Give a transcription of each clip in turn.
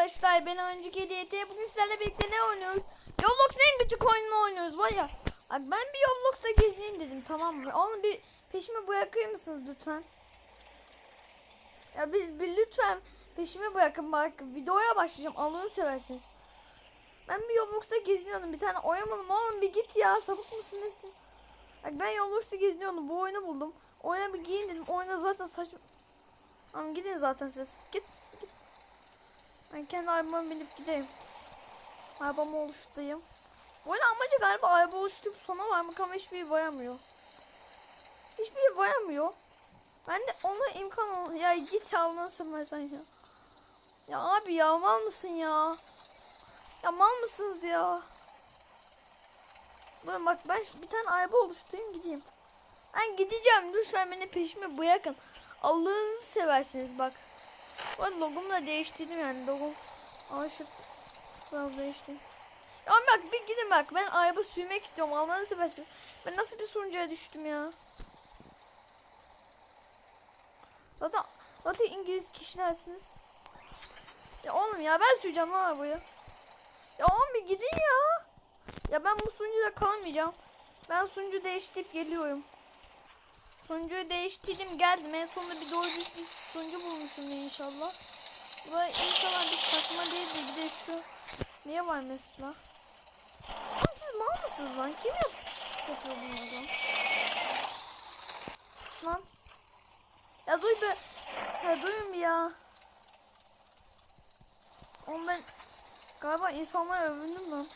arkadaşlar ben önceki hediyete bugün sizlerle birlikte ne oynuyoruz? Roblox'un en küçük oyununu oynuyoruz var ya. Bak ben bir Roblox'ta gezeyim dedim tamam mı? Onu bir peşime bırakır mısınız lütfen? Ya bir, bir lütfen peşime bırakın bak videoya başlayacağım Allah'ını seversiniz. Ben bir Roblox'ta geziniyordum bir tane oynamadım oğlum bir git ya sapık mısın nesin? Bak ben Roblox'ta geziniyordum bu oyunu buldum. Oyuna bir giyin dedim oyuna zaten saçma. Tamam gidin zaten siz. Git. Ben kendi arabama binip gideyim. Arabamı oluşturayım. Oyunun amacı galiba araba oluşturup sona varmak ama hiçbiri varamıyor. Hiçbiri varamıyor. Ben de ona imkan ol... Ya git Allah'ını seversen ya. Ya abi ya mal mısın ya? Ya mal mısınız ya? Böyle bak ben bir tane araba oluşturayım gideyim. Ben gideceğim lütfen beni peşime bırakın. Allah'ınızı seversiniz bak. Bu arada logomu da değiştirdim yani logom. Ama şu biraz değiştirdim. Ya bak bir gidin bak ben araba sürmek istiyorum Allah'ınızı seversiniz. Ben nasıl bir sunucuya düştüm ya. Zaten, zaten İngiliz kişilersiniz. Ya oğlum ya ben süreceğim lan arabayı. Ya oğlum bir gidin ya. Ya ben bu sunucuda kalamayacağım. Ben sunucu değiştirip geliyorum. Sunucuyu değiştirdim geldim. En sonunda bir doğru düz bir sunucu bulmuşum inşallah. Da inşallah bir saçma değildir. Bir de şu niye var mesela? Oğlum siz mal mısınız lan? Kim yap yapıyor bunu lan? Lan. Ya duy be. Ya duyun ya. Oğlum ben galiba insanlara övündüm lan.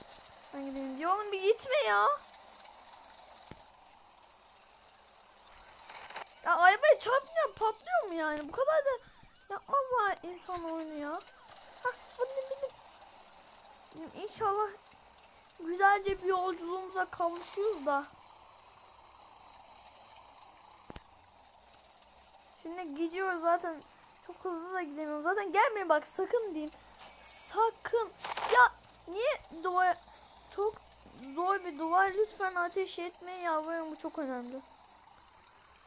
Ben gideyim diye. Oğlum bir gitme ya. Ya arabaya çarpmıyor patlıyor mu yani? Bu kadar da yapmazlar insan oyunu ya. Hah bindim. Bindim. İnşallah güzelce bir yolculuğumuza kavuşuyoruz da. Şimdi gidiyoruz zaten. Çok hızlı da gidemiyorum. Zaten gelmeyin bak sakın diyeyim. Sakın. Ya niye duvar çok zor bir duvar lütfen ateş etmeyin yalvarıyorum bu çok önemli.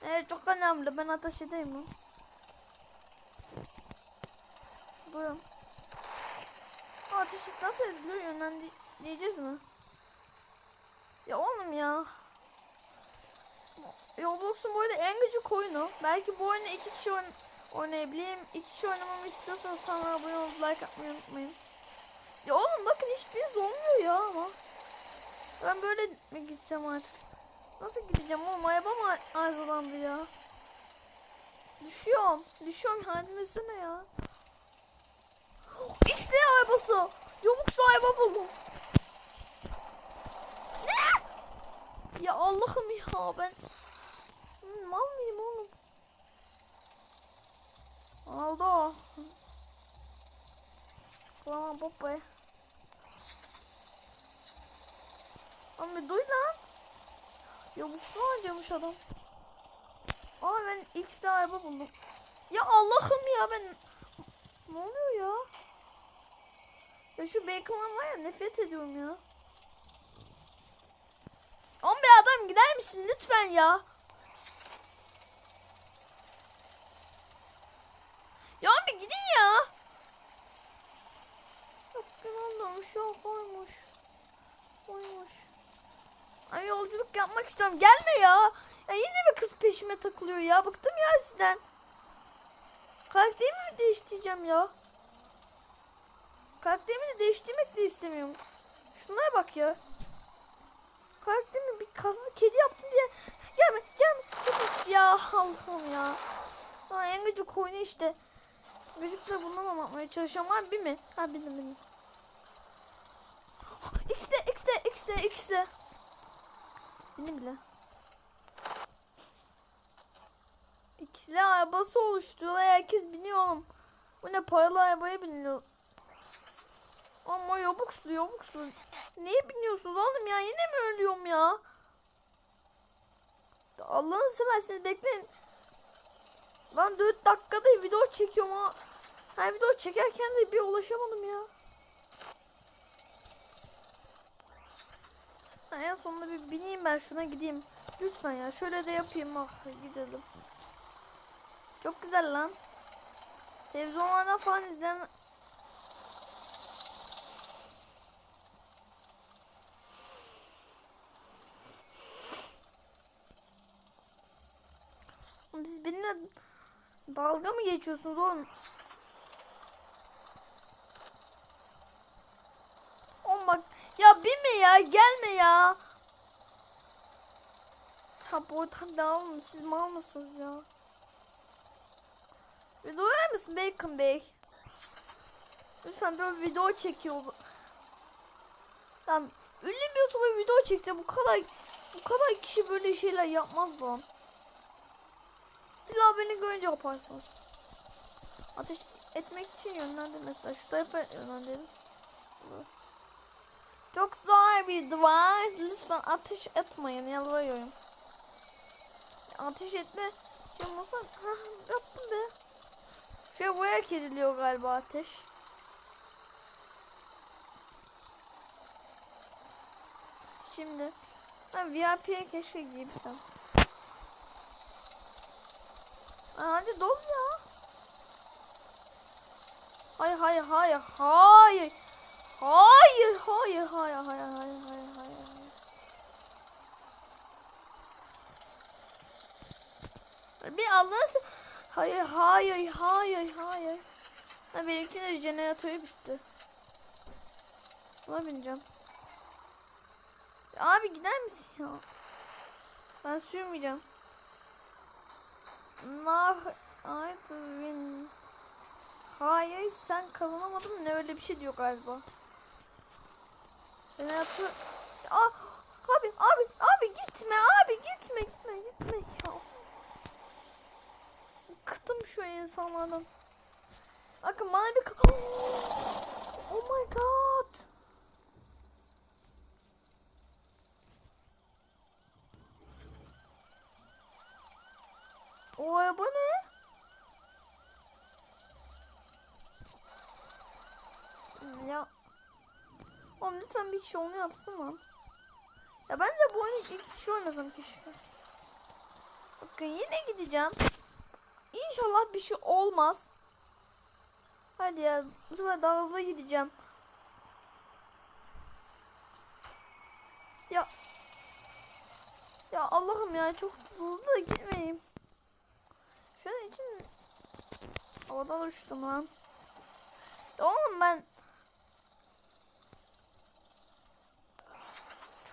Evet çok önemli. Ben ateş edeyim mi? Buyurun. Ateş nasıl edilir yönlendireceğiz mi? Ya oğlum ya. Roblox'un bu arada en gıcık oyunu. Belki bu oyunu iki kişi oyn oynayabilirim. İki kişi oynamamı istiyorsanız kanala abone olup like atmayı unutmayın. Ya oğlum bakın hiçbiriniz olmuyor ya ama. Ben böyle mi gideceğim artık? Nasıl gideceğim oğlum? Arabam ar- arızalandı ya. Düşüyorum. Düşüyorum yardım etsene ya. İşte arabası. Yobuksu araba buldum. Ne? Ya Allah'ım ya ben mal mıyım oğlum? Aldo. Kulağıma. Oğlum bir duy lan. Yobuksu harcamış adam. Aa ben X'de araba buldum. Ya Allah'ım ya ben... Ne oluyor ya? Ya şu bacon'dan var ya nefret ediyorum ya. Oğlum bir adam gider misin lütfen ya? Ya bir gidin ya. Yok olmamış yok oymuş. Oymuş. Ay yolculuk yapmak istiyorum. Gelme ya. Ya yine mi kız peşime takılıyor ya? Bıktım ya sizden. Karakterimi mi değiştireceğim ya? Karakterimi de değiştirmek de istemiyorum. Şunlara bak ya. Karakterimi bir kaslı kedi yaptım diye. Gelme gelme. Sakın ya Allah'ım ya. Aa, en gıcık oyunu işte. Gıcıkla bundan yapmaya çalışıyorum. Abi bir mi? Ha bildim bildim. X'de X'de X'de X'de. Benim bile. İkili arabası oluştu ve herkes biniyor oğlum. Bu ne paralı arabaya biniyor. Ama yobukslu yobukslu. Niye biniyorsunuz oğlum ya? Yine mi ölüyorum ya? Allah'ını seversiniz bekleyin. Lan 4 dakikada video çekiyorum ama her video çekerken de bir ulaşamadım ya. Ha, en sonunda bir bineyim ben şuna gideyim. Lütfen ya şöyle de yapayım. Ah gidelim. Çok güzel lan. Televizyonlarda falan izlen Siz benimle dalga mı geçiyorsunuz oğlum? Ya gelme ya. Ha bu oradan devam mı? Siz mal mısınız ya? Duyar mısın Bacon Bey? Lütfen böyle video çekiyor. Lan ünlü bir YouTuber video çekti. Bu kadar bu kadar kişi böyle şeyler yapmaz lan. İlla beni görünce yaparsınız. Ateş etmek için yönlendir mesela. Şu tarafa yönlendirin. Çok zor bir duvar. Lütfen ateş etmeyin. Yalvarıyorum. Ateş etme şey olmasa ha yaptım be. Şey buraya kediliyor galiba ateş. Şimdi ben VIP'ye keşke girsem. Aa, hadi dol ya. Hayır hayır hayır hayır. Hayır hayır hayır hayır hayır hayır hayır. Bir Allah'ın Hayır hayır hayır hayır. Ha benimki de jeneratörü bitti. Buna bineceğim. Abi gider misin ya? Ben sürmeyeceğim. Nah win. Hayır sen kazanamadın ne öyle bir şey diyor galiba. Jeneratör... Aa, abi abi abi gitme abi gitme gitme gitme ya. Bıktım şu insanlardan. Bakın bana bir... Oh my god. O araba ne? Ya. Oğlum lütfen bir kişi onu yapsın lan. Ya ben de bu oyunu ilk kişi oynasam keşke. Bakın yine gideceğim. İnşallah bir şey olmaz. Hadi ya bu sefer daha hızlı gideceğim. Ya ya Allah'ım ya çok hızlı gitmeyeyim. Şu an için havadan uçtum lan. Ya oğlum ben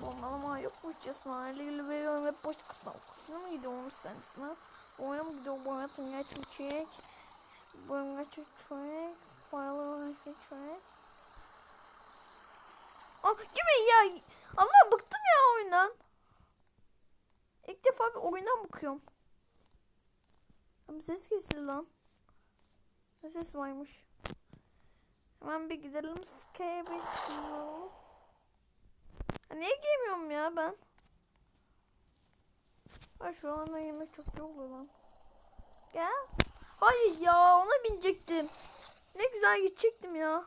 Çoğunlama yok mu hocasına? Öyle veriyorum hep başkasına. Kuşuna mı gidiyorum sensin Oyuna mı gidiyor bu hayatın gerçek? Bu oyun gerçek çocuk. Paralı gerçek Ah gibi ya. Allah bıktım ya oyundan. İlk defa bir oyundan bakıyorum. Ama ses kesildi lan. Ne ses varmış. Hemen bir gidelim Skybridge'e. Niye giymiyorum ya ben? Ha şu anda yemek çok iyi oluyor lan. Gel. Hayır ya ona binecektim. Ne güzel gidecektim ya.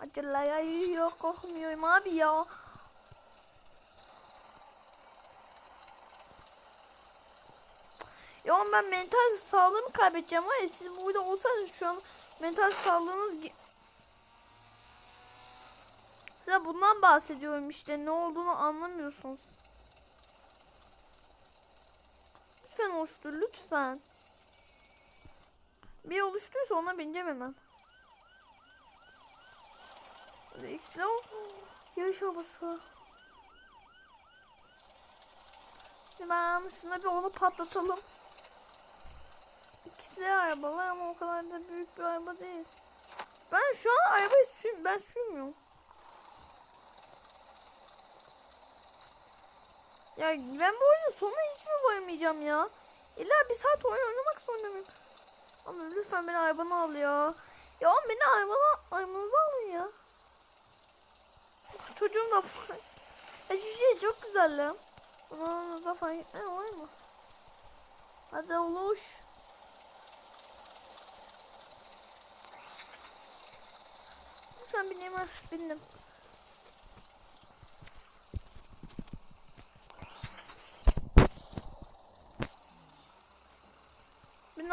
Acılaya yok korkmuyorum abi ya. Ya ben mental sağlığımı kaybedeceğim var ya siz burada olsanız şu an mental sağlığınız Size bundan bahsediyorum işte ne olduğunu anlamıyorsunuz. Lütfen oluştur lütfen. Bir oluştuysa ona bineceğim hemen. X'le yarış havası. Ben şuna bir onu patlatalım. İkisi de arabalar ama o kadar da büyük bir araba değil. Ben şu an arabayı sür ben sürmüyorum. Ya ben bu oyunun sonuna hiç mi varmayacağım ya? İlla bir saat oyun oynamak zorunda mıyım? Ama lütfen beni arabana al ya. Ya oğlum beni arabana, arabanıza alın ya. Çocuğum da Ya çok güzel lan. Arabanıza falan gitme var mı? Hadi oluş. Lütfen bineyim. Bindim.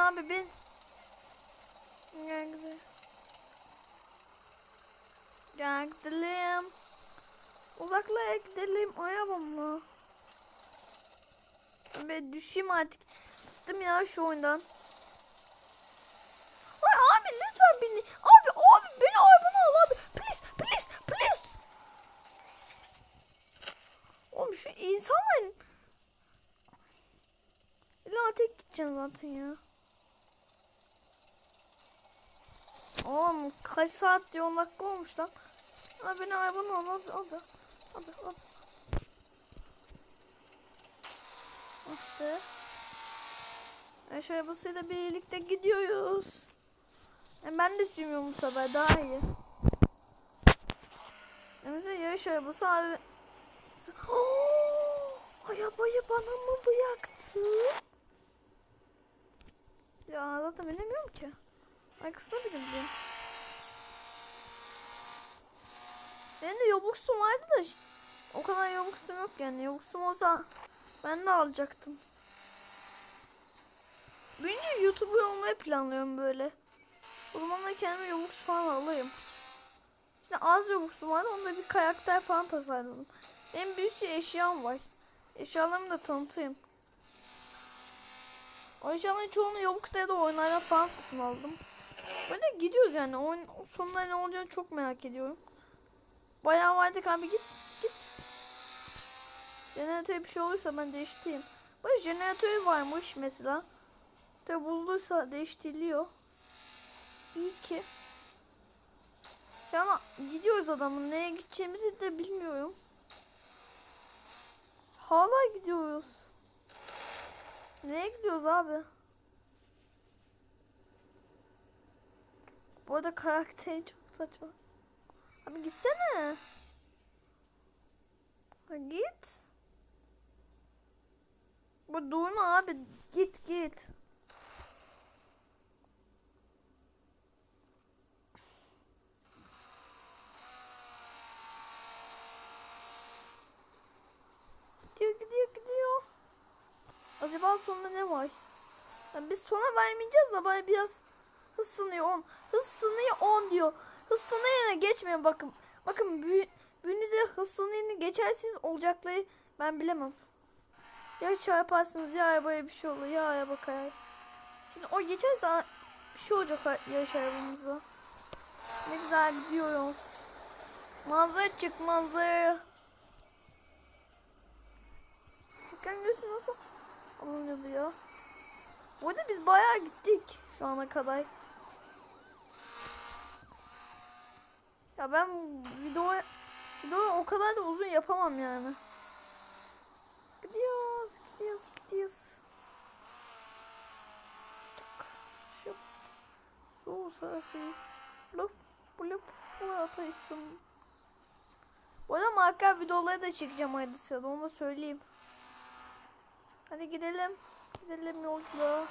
Abi bin. Gel gidelim. Gel gidelim. Uzaklara gidelim arabamla. Ben düşeyim artık. Bıktım ya şu oyundan. Ay abi lütfen beni. Abi abi beni arabana al abi. Please please please. Oğlum şu insanların... İlla tek gideceğim zaten ya. Oğlum kaç saat diyor 10 dakika olmuş lan. Abi beni arabana al abi abi. Abi abi. Ah be. Eş arabasıyla birlikte gidiyoruz. Yani ben de sürmüyorum bu sefer daha iyi. Mesela yarış arabası abi. Oh, arabayı bana mı bıraktı? Ya zaten bilemiyorum ki. Arkasına bineceğim. Benim de yobuksum vardı da o kadar yobuksum yok yani. Yobuksum olsa ben de alacaktım. De YouTuber olmayı planlıyorum böyle. O zaman da kendime yobuks falan alayım. Şimdi az yobuksum var onda bir karakter falan tasarladım. Benim bir sürü eşyam var. Eşyalarımı da tanıtayım. O eşyaların çoğunu Yobuks'ta ya da oyunlardan falan satın aldım. Böyle gidiyoruz yani. Oyun sonunda ne olacağını çok merak ediyorum. Bayağı vardık abi git git. Jeneratör bir şey olursa ben değiştireyim. Böyle jeneratörü varmış mesela. Tabi buzluysa değiştiriliyor. İyi ki. Ya ama gidiyoruz adamın. Neye gideceğimizi de bilmiyorum. Hala gidiyoruz. Nereye gidiyoruz abi? Bu arada karakteri çok saçma. Abi gitsene. Ha, git. Bu durma abi. Git git. Gidiyor gidiyor gidiyor. Acaba sonunda ne var? Yani biz sona vermeyeceğiz de bari biraz hız sınıyor 10. Hız sınıyor 10 diyor. Hız sınırına geçmeyin bakın. Bakın büyü, büyünüzde hız sınırını geçersiniz olacakları ben bilemem. Ya çarparsınız ya arabaya bir şey olur ya araba kayar. Şimdi o geçerse bir şey olacak yarış arabamıza. Ne güzel gidiyoruz. Manzara çık manzara. Bakın göğsü nasıl alınıyordu ya. Bu arada biz bayağı gittik şu ana kadar. Ya ben video video o kadar da uzun yapamam yani. Gidiyoruz, gidiyoruz, gidiyoruz. Şıp, su sarısı, lup, bulup, bu ataysın. Bu arada marka videoları da çekeceğim hadi sırada onu da söyleyeyim. Hadi gidelim. Gidelim yolculuğa.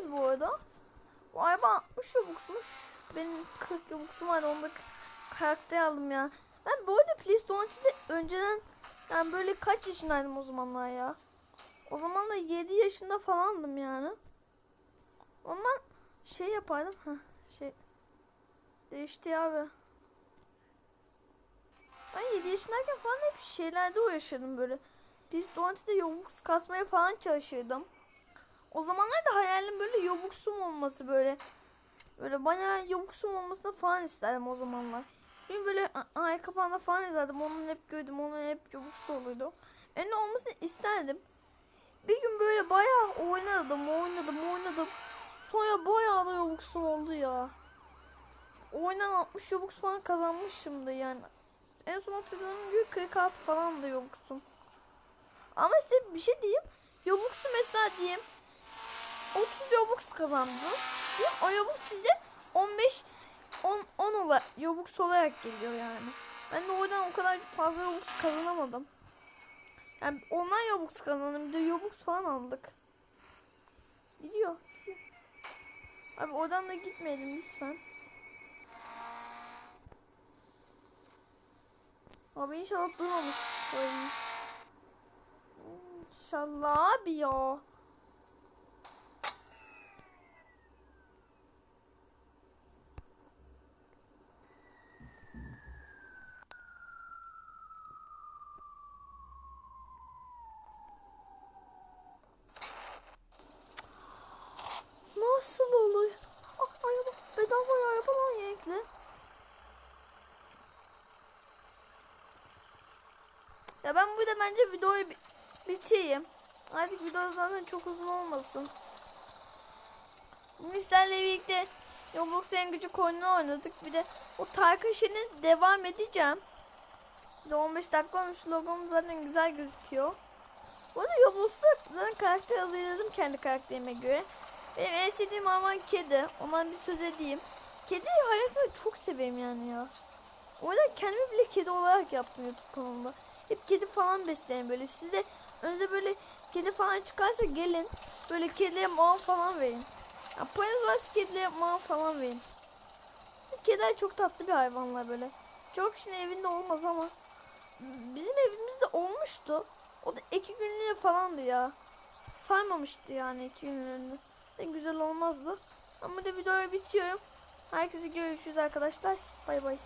Ama gidiyoruz bu arada. Bu araba 60 yobuksmuş. Benim 40 yobuksum var. Onda karakter aldım ya. Ben bu arada PlayStation'da önceden yani böyle kaç yaşındaydım o zamanlar ya. O zaman da 7 yaşında falandım yani. Ama şey yapardım. ha şey değişti abi. Ben 7 yaşındayken falan hep şeylerde uğraşırdım böyle. Biz Donati'de Robux kasmaya falan çalışırdım. O zamanlar da hayalim böyle Robux'um olması böyle. Böyle bayağı Robux'um olmasını falan isterdim o zamanlar. Çünkü böyle ay kapağında falan izlerdim. Onu hep gördüm. Onun hep Robux olurdu. De olmasını isterdim. Bir gün böyle bayağı oynadım, oynadım, oynadım. Sonra bayağı da Robux'um oldu ya. Oyundan 60 Robux falan kazanmışımdı yani. En son hatırladığım gibi 46 falan da Robux'um. Ama size bir şey diyeyim. Robux'u mesela diyeyim 30 Robux kazandınız. Diyeyim o Robux size 15 10 10 olarak Robux olarak geliyor yani. Ben de oradan o kadar fazla Robux kazanamadım. Yani online Robux kazandım. Bir de Robux falan aldık. Gidiyor. Abi oradan da gitmeyelim lütfen. Abi inşallah duymamış sayıyı. İnşallah abi ya. Ya ben burada bence videoyu bi- bitireyim. Artık video zaten çok uzun olmasın. Bugün sizlerle birlikte Roblox en gücü oyununu oynadık. Bir de o Tarkan Şen'in devam edeceğim. Bir de 15 dakika olmuş logom zaten güzel gözüküyor. Bu arada Roblox'ta zaten karakter hazırladım kendi karakterime göre. Benim en sevdiğim hayvan kedi. Ondan bir söz edeyim. Kedi hayatımda çok severim yani ya. O yüzden kendimi bile kedi olarak yaptım YouTube kanalımda. Hep kedi falan beslerim böyle. Siz de önce böyle kedi falan çıkarsa gelin. Böyle kediye mama falan verin. Ya, paranız varsa kedilere mama falan verin. Kediler çok tatlı bir hayvanlar böyle. Çok kişinin evinde olmaz ama bizim evimizde olmuştu. O da iki günlüğüne falandı ya. Saymamıştı yani iki günlüğüne. Ne güzel olmazdı. Ama da videoyu bitiyorum. Herkese görüşürüz arkadaşlar. Bay bay.